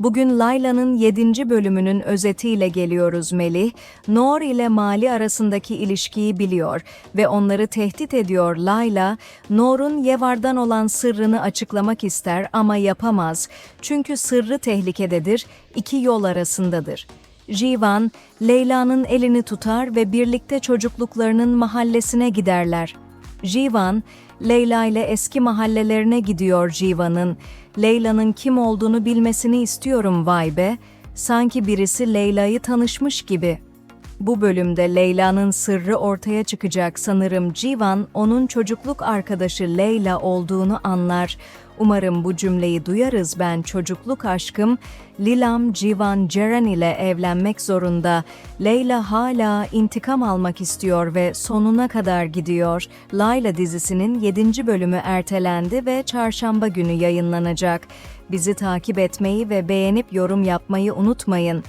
Bugün Layla'nın 7. bölümünün özetiyle geliyoruz Melih. Nor ile Mali arasındaki ilişkiyi biliyor ve onları tehdit ediyor Layla. Nor'un Yevar'dan olan sırrını açıklamak ister ama yapamaz. Çünkü sırrı tehlikededir, iki yol arasındadır. Jivan, Leyla'nın elini tutar ve birlikte çocukluklarının mahallesine giderler. Jivan, Leyla ile eski mahallelerine gidiyor Jivan'ın. Leyla'nın kim olduğunu bilmesini istiyorum vay be. Sanki birisi Leyla'yı tanışmış gibi. Bu bölümde Leyla'nın sırrı ortaya çıkacak sanırım Civan onun çocukluk arkadaşı Leyla olduğunu anlar. Umarım bu cümleyi duyarız ben çocukluk aşkım Lilam Civan Ceren ile evlenmek zorunda. Leyla hala intikam almak istiyor ve sonuna kadar gidiyor. Layla dizisinin 7. bölümü ertelendi ve çarşamba günü yayınlanacak. Bizi takip etmeyi ve beğenip yorum yapmayı unutmayın.